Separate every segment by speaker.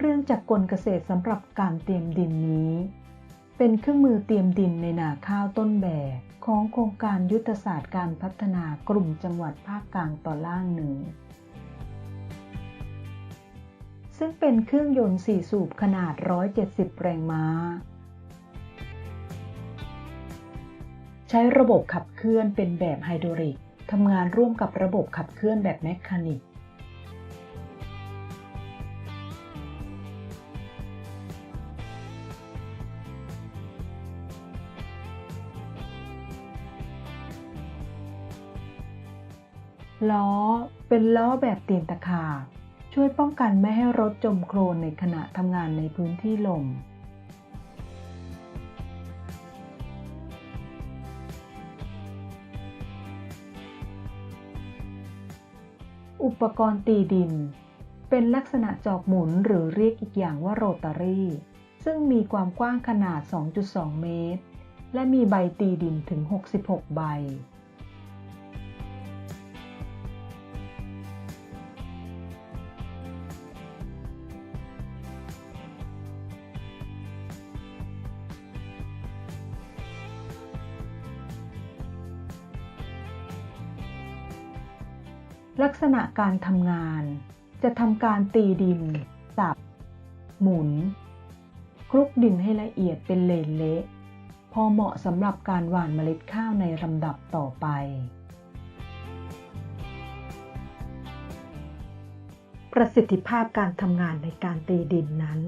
Speaker 1: เครื่องจักรกลเกษตรสำหรับการเตรียมดินนี้ เป็นเครื่องมือเตรียมดินในนาข้าวต้นแบบของโครงการยุทธศาสตร์การพัฒนากลุ่มจังหวัดภาคกลางตอนล่างหนึ่งซึ่งเป็นเครื่องยนต์สี่สูบขนาด 170 แรงม้า ใช้ระบบขับเคลื่อนเป็นแบบไฮดรอลิกทำงานร่วมกับระบบขับเคลื่อนแบบแมคคานิก ล้อเป็นล้อแบบตีนตะขาบช่วยป้องกันไม่ให้รถจมโคลนในขณะทำงานในพื้นที่ลม อุปกรณ์ตีดิน เป็นลักษณะจอบหมุนหรือเรียกอีกอย่างว่าโรตารี่ ซึ่งมีความกว้างขนาด 2.2 เมตร และมีใบตีดินถึง 66 ใบ ลักษณะการทำงาน จะทำการตีดิน สับ หมุน คลุกดินให้ละเอียดเป็นเลนเละพอเหมาะสำหรับการหว่านเมล็ดข้าวในลำดับต่อไป ประสิทธิภาพการทำงานในการตีดินนั้น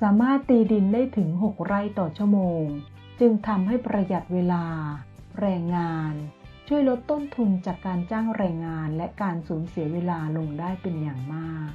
Speaker 1: สามารถตีดินได้ถึง 6 ไร่ต่อชั่วโมง จึงทำให้ประหยัดเวลา แรงงาน ช่วยลดต้นทุนจากการจ้างแรงงานและการสูญเสียเวลาลงได้เป็นอย่างมาก